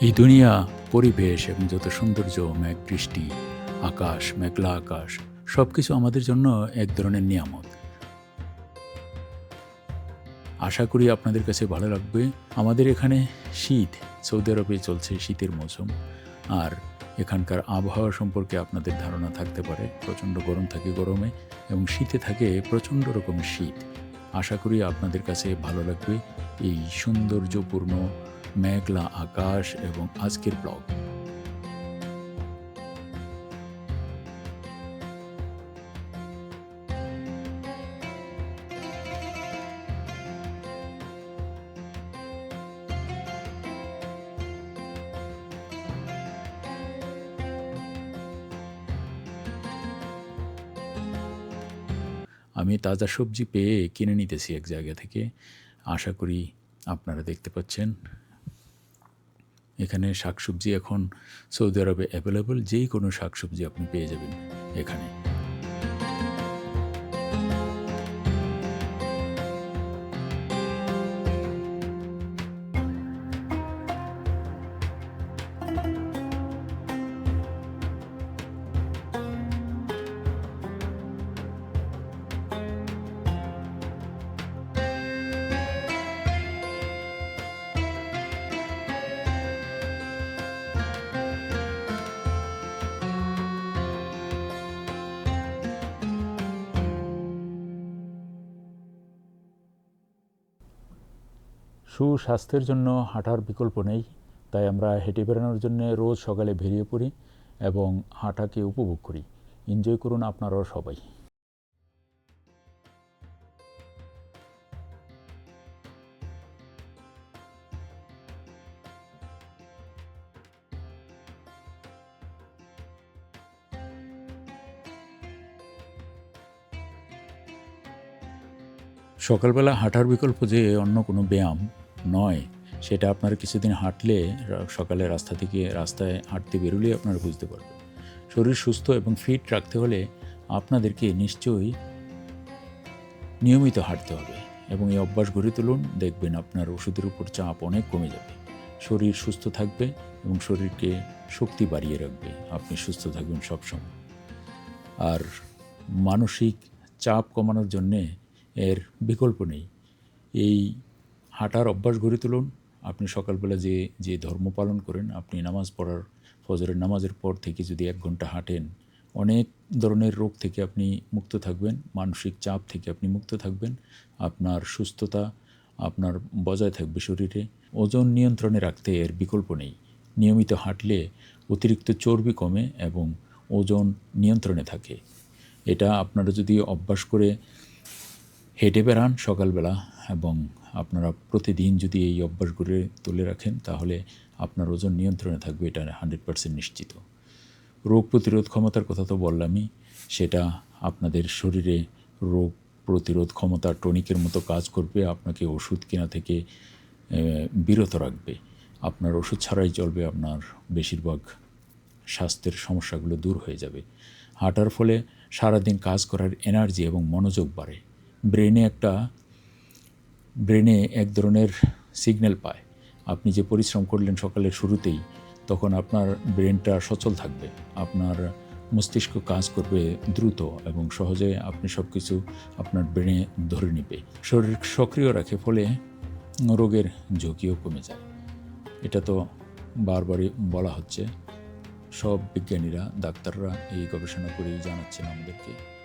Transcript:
এই দুনিয়া পরিবেশ এবং যত সৌন্দর্য, মেঘ, বৃষ্টি, আকাশ, মেঘলা আকাশ সব কিছু আমাদের জন্য এক ধরনের নিয়ামত। আশা করি আপনাদের কাছে ভালো লাগবে। আমাদের এখানে শীত, সৌদি আরবে চলছে শীতের মৌসুম। আর এখানকার আবহাওয়া সম্পর্কে আপনাদের ধারণা থাকতে পারে। প্রচণ্ড গরম থাকে গরমে এবং শীতে থাকে প্রচণ্ড রকমের শীত। আশা করি আপনাদের কাছে ভালো লাগবে। এই সৌন্দর্যপূর্ণ মেঘলা আকাশ এবং আজকের ব্লগ। আমি তাজা সবজি পেয়ে কিনে নিতেছি এক জায়গা থেকে। আশা করি আপনারা দেখতে পাচ্ছেন এখানে শাকসবজি এখন সৌদি আরবে অ্যাভেলেবল যেই কোনো শাকসবজি আপনি পেয়ে যাবেন এখানে। সুস্বাস্থ্যের জন্য হাঁটার বিকল্প নেই, তাই আমরা হেঁটে বেড়ানোর জন্য রোজ সকালে বেরিয়ে পড়ি এবং হাঁটাকে উপভোগ করি। এনজয় করুন আপনারাও সবাই। সকালবেলা হাঁটার বিকল্প যে অন্য কোনো ব্যায়াম নয়, সেটা আপনারা কিছুদিন হাঁটলে সকালে রাস্তা থেকে, রাস্তায় হাঁটতে বেরোলেই আপনারা বুঝতে পারবেন। শরীর সুস্থ এবং ফিট রাখতে হলে আপনাদেরকে নিশ্চয়ই নিয়মিত হাঁটতে হবে এবং এই অভ্যাস গড়ে তুলুন, দেখবেন আপনার ওষুধের উপর চাপ অনেক কমে যাবে। শরীর সুস্থ থাকবে এবং শরীরকে শক্তি বাড়িয়ে রাখবে, আপনি সুস্থ থাকবেন সবসময়। আর মানসিক চাপ কমানোর জন্যে এর বিকল্প নেই। এই হাঁটার অভ্যাস গড়ে তুলুন। আপনি সকালবেলা যে যে ধর্ম পালন করেন, আপনি নামাজ পড়ার, ফজরের নামাজের পর থেকে যদি এক ঘণ্টা হাঁটেন, অনেক ধরনের রোগ থেকে আপনি মুক্ত থাকবেন, মানসিক চাপ থেকে আপনি মুক্ত থাকবেন, আপনার সুস্থতা আপনার বজায় থাকবে শরীরে। ওজন নিয়ন্ত্রণে রাখতে এর বিকল্প নেই। নিয়মিত হাঁটলে অতিরিক্ত চর্বি কমে এবং ওজন নিয়ন্ত্রণে থাকে। এটা আপনারা যদি অভ্যাস করে হেঁটে বেড়ান সকালবেলা এবং আপনারা প্রতিদিন যদি এই অভ্যাস করে তুলে রাখেন, তাহলে আপনার ওজন নিয়ন্ত্রণে থাকবে, এটা হান্ড্রেড পার্সেন্ট নিশ্চিত। রোগ প্রতিরোধ ক্ষমতার কথা তো বললামই, সেটা আপনাদের শরীরে রোগ প্রতিরোধ ক্ষমতা টনিকের মতো কাজ করবে, আপনাকে ওষুধ কেনা থেকে বিরত রাখবে। আপনার ওষুধ ছাড়াই চলবে, আপনার বেশিরভাগ স্বাস্থ্যের সমস্যাগুলো দূর হয়ে যাবে। হাঁটার ফলে সারাদিন কাজ করার এনার্জি এবং মনোযোগ বাড়ে। ব্রেনে একটা ব্রেনে এক ধরনের সিগন্যাল পায়। আপনি যে পরিশ্রম করলেন সকালের শুরুতেই, তখন আপনার ব্রেনটা সচল থাকবে। আপনার মস্তিষ্ক কাজ করবে দ্রুত এবং সহজে আপনি সব কিছু আপনার ব্রেনে ধরে নেবে। শরীর সক্রিয় রাখে ফলে রোগের ঝুঁকিও কমে যায়। এটা তো বারবারই বলা হচ্ছে। সব বিজ্ঞানীরা, ডাক্তাররা এই গবেষণা করেই জানাচ্ছেন আমাদেরকে।